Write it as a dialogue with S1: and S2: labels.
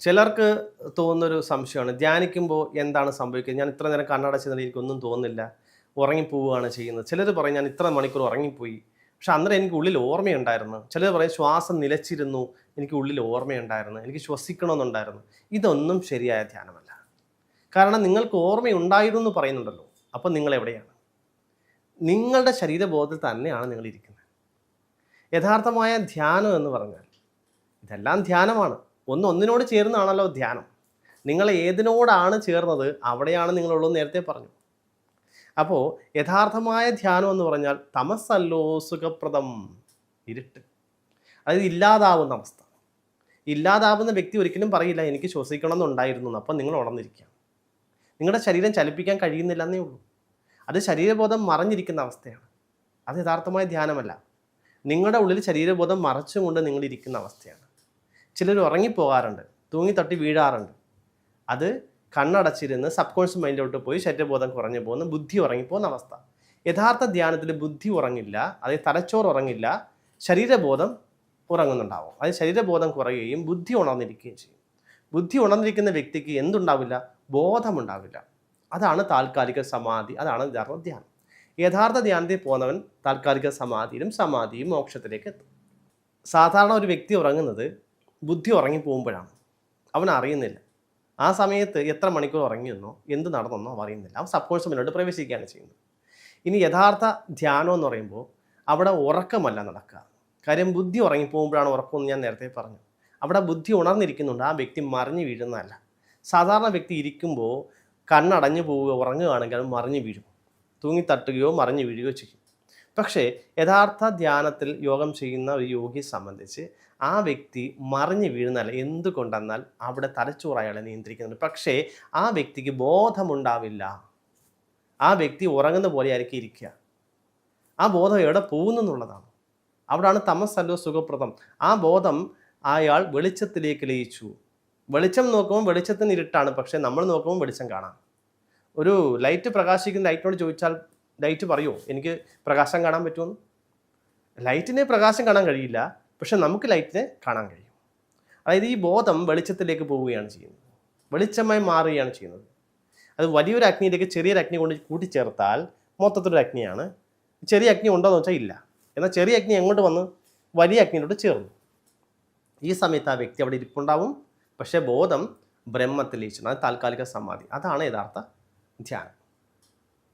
S1: ചിലർക്ക് തോന്നുന്നൊരു സംശയമാണ്. ധ്യാനിക്കുമ്പോൾ എന്താണ് സംഭവിക്കുന്നത് ഞാൻ ഇത്ര നേരം കണ്ണടച്ചതിന് എനിക്കൊന്നും തോന്നുന്നില്ല. ഉറങ്ങിപ്പോവുകയാണ് ചെയ്യുന്നത്. ചിലർ പറയും ഞാൻ ഇത്ര മണിക്കൂർ ഉറങ്ങിപ്പോയി. പക്ഷെ അന്നേരം എനിക്ക് ഉള്ളിൽ ഓർമ്മയുണ്ടായിരുന്നു. ചിലർ പറയും ശ്വാസം നിലച്ചിരുന്നു. എനിക്ക് ഉള്ളിൽ ഓർമ്മയുണ്ടായിരുന്നു. എനിക്ക് ശ്വസിക്കണമെന്നുണ്ടായിരുന്നു. ഇതൊന്നും ശരിയായ ധ്യാനമല്ല. കാരണം നിങ്ങൾക്ക് ഓർമ്മയുണ്ടായിരുന്നു എന്ന് പറയുന്നുണ്ടല്ലോ. അപ്പം നിങ്ങൾ എവിടെയാണ്? നിങ്ങളുടെ ശരീരബോധത്തിൽ തന്നെയാണ് നിങ്ങൾ ഇരിക്കുന്നത്. യഥാർത്ഥമായ ധ്യാനം എന്ന് പറഞ്ഞാൽ ഇതെല്ലാം ധ്യാനമാണ്. ഒന്ന് ഒന്നിനോട് ചേർന്നാണല്ലോ ധ്യാനം. നിങ്ങൾ ഏതിനോടാണ് ചേർന്നത്? അവിടെയാണ് നിങ്ങളുള്ളത് നേരത്തെ പറഞ്ഞു. അപ്പോൾ യഥാർത്ഥമായ ധ്യാനം എന്ന് പറഞ്ഞാൽ തമസല്ലോ സുഖപ്രദം. ഇരുട്ട്. അതായത് ഇല്ലാതാവുന്ന അവസ്ഥ. ഇല്ലാതാവുന്ന വ്യക്തി ഒരിക്കലും പറയില്ല എനിക്ക് ശ്വസിക്കണം എന്നുണ്ടായിരുന്നു. എന്ന്. അപ്പം നിങ്ങൾ ഉണർന്നിരിക്കുക. നിങ്ങളുടെ ശരീരം ചലിപ്പിക്കാൻ കഴിയുന്നില്ല എന്നേ ഉള്ളൂ. അത് ശരീരബോധം മറഞ്ഞിരിക്കുന്ന അവസ്ഥയാണ്. അത് യഥാർത്ഥമായ ധ്യാനമല്ല. നിങ്ങളുടെ ഉള്ളിൽ ശരീരബോധം മറച്ചുകൊണ്ട് നിങ്ങൾ ഇരിക്കുന്ന അവസ്ഥയാണ്. ചിലർ ഉറങ്ങിപ്പോകാറുണ്ട്. തൂങ്ങി തട്ടി വീഴാറുണ്ട്. അത് കണ്ണടച്ചിരുന്ന് സബ് കോൺഷ്യസ് മൈൻഡിലോട്ട് പോയി ശരീരബോധം കുറഞ്ഞു പോകുന്ന ബുദ്ധി ഉറങ്ങിപ്പോകുന്ന അവസ്ഥ. യഥാർത്ഥ ധ്യാനത്തിൽ ബുദ്ധി ഉറങ്ങില്ല അതായത് തലച്ചോറ് ഉറങ്ങില്ല ശരീരബോധം ഉറങ്ങുന്നുണ്ടാവും. അതായത് ശരീരബോധം കുറയുകയും ബുദ്ധി ഉണർന്നിരിക്കുകയും ചെയ്യും. ബുദ്ധി ഉണർന്നിരിക്കുന്ന വ്യക്തിക്ക് എന്തുണ്ടാവില്ല? ബോധമുണ്ടാവില്ല. അതാണ് താൽക്കാലിക സമാധി അതാണ് യഥാർത്ഥ ധ്യാനം. യഥാർത്ഥ ധ്യാനത്തിൽ പോകുന്നവൻ താൽക്കാലിക സമാധിയിലും സമാധിയും മോക്ഷത്തിലേക്ക് എത്തും. സാധാരണ ഒരു വ്യക്തി ഉറങ്ങുന്നത് ബുദ്ധി ഉറങ്ങി പോകുമ്പോഴാണ് അവൻ അറിയുന്നില്ല. ആ സമയത്ത് എത്ര മണിക്കൂർ ഉറങ്ങിയെന്നോ എന്ത് നടന്നെന്നോ അവൻ അറിയുന്നില്ല. അവൻ സബ് മുന്നോട്ട് പ്രവേശിക്കുകയാണ് ചെയ്യുന്നത്. ഇനി യഥാർത്ഥ ധ്യാനം എന്ന് പറയുമ്പോൾ അവിടെ ഉറക്കമല്ല നടക്കുക. കാര്യം ബുദ്ധി ഉറങ്ങിപ്പോകുമ്പോഴാണ് ഉറക്കമെന്ന് ഞാൻ നേരത്തെ പറഞ്ഞു. അവിടെ ബുദ്ധി ഉണർന്നിരിക്കുന്നുണ്ട് ആ വ്യക്തി മറിഞ്ഞു വീഴുന്നതല്ല. സാധാരണ വ്യക്തി ഇരിക്കുമ്പോൾ കണ്ണടഞ്ഞു പോവുകയോ ഉറങ്ങുകയാണെങ്കിൽ അത് മറിഞ്ഞു വീഴും. തൂങ്ങി തട്ടുകയോ മറിഞ്ഞു വീഴുകയോ ചെയ്യും. പക്ഷേ യഥാർത്ഥ ധ്യാനത്തിൽ യോഗം ചെയ്യുന്ന ഒരു യോഗിയെ സംബന്ധിച്ച് ആ വ്യക്തി മറിഞ്ഞു വീഴുന്നാൽ എന്തുകൊണ്ടെന്നാൽ അവിടെ തലച്ചോറ് അയാളെ നിയന്ത്രിക്കുന്നുണ്ട്. പക്ഷേ ആ വ്യക്തിക്ക് ബോധമുണ്ടാവില്ല. ആ വ്യക്തി ഉറങ്ങുന്ന പോലെ ആയിരിക്കും ഇരിക്കുക. ആ ബോധം എവിടെ പോകുന്നു എന്നുള്ളതാണ്. അവിടാണ് തമസല്ലോ സുഖപ്രദം. ആ ബോധം അയാൾ വെളിച്ചത്തിലേക്ക് ലയിച്ചു. വെളിച്ചം നോക്കുമ്പോൾ വെളിച്ചത്തിന് ഇരുട്ടാണ്. പക്ഷേ നമ്മൾ നോക്കുമ്പോൾ വെളിച്ചം കാണാം. ഒരു ലൈറ്റ് പ്രകാശിക്കുന്ന ലൈറ്റിനോട് ചോദിച്ചാൽ ലൈറ്റ് പറയുമോ എനിക്ക് പ്രകാശം കാണാൻ പറ്റുമെന്ന് ലൈറ്റിന് പ്രകാശം കാണാൻ കഴിയില്ല. പക്ഷെ നമുക്ക് ലൈറ്റിനെ കാണാൻ കഴിയും. അതായത് ഈ ബോധം വെളിച്ചത്തിലേക്ക് പോവുകയാണ് ചെയ്യുന്നത്. വെളിച്ചമായി മാറുകയാണ് ചെയ്യുന്നത്. അത് വലിയൊരു അഗ്നിയിലേക്ക് ചെറിയൊരു അഗ്നി കൊണ്ട് കൂട്ടിച്ചേർത്താൽ മൊത്തത്തിലൊരു അഗ്നിയാണ്. ചെറിയ അഗ്നി ഉണ്ടോ എന്ന് വെച്ചാൽ ഇല്ല. എന്നാൽ ചെറിയ അഗ്നി എങ്ങോട്ട് വന്ന് വലിയ അഗ്നിയിലോട്ട് ചേർന്നു. ഈ സമയത്ത് ആ വ്യക്തി അവിടെ ഇരിപ്പുണ്ടാവും. പക്ഷേ ബോധം ബ്രഹ്മത്തിൽ ലയിച്ചു അത് താൽക്കാലിക സമാധി. അതാണ് യഥാർത്ഥ ധ്യാനം.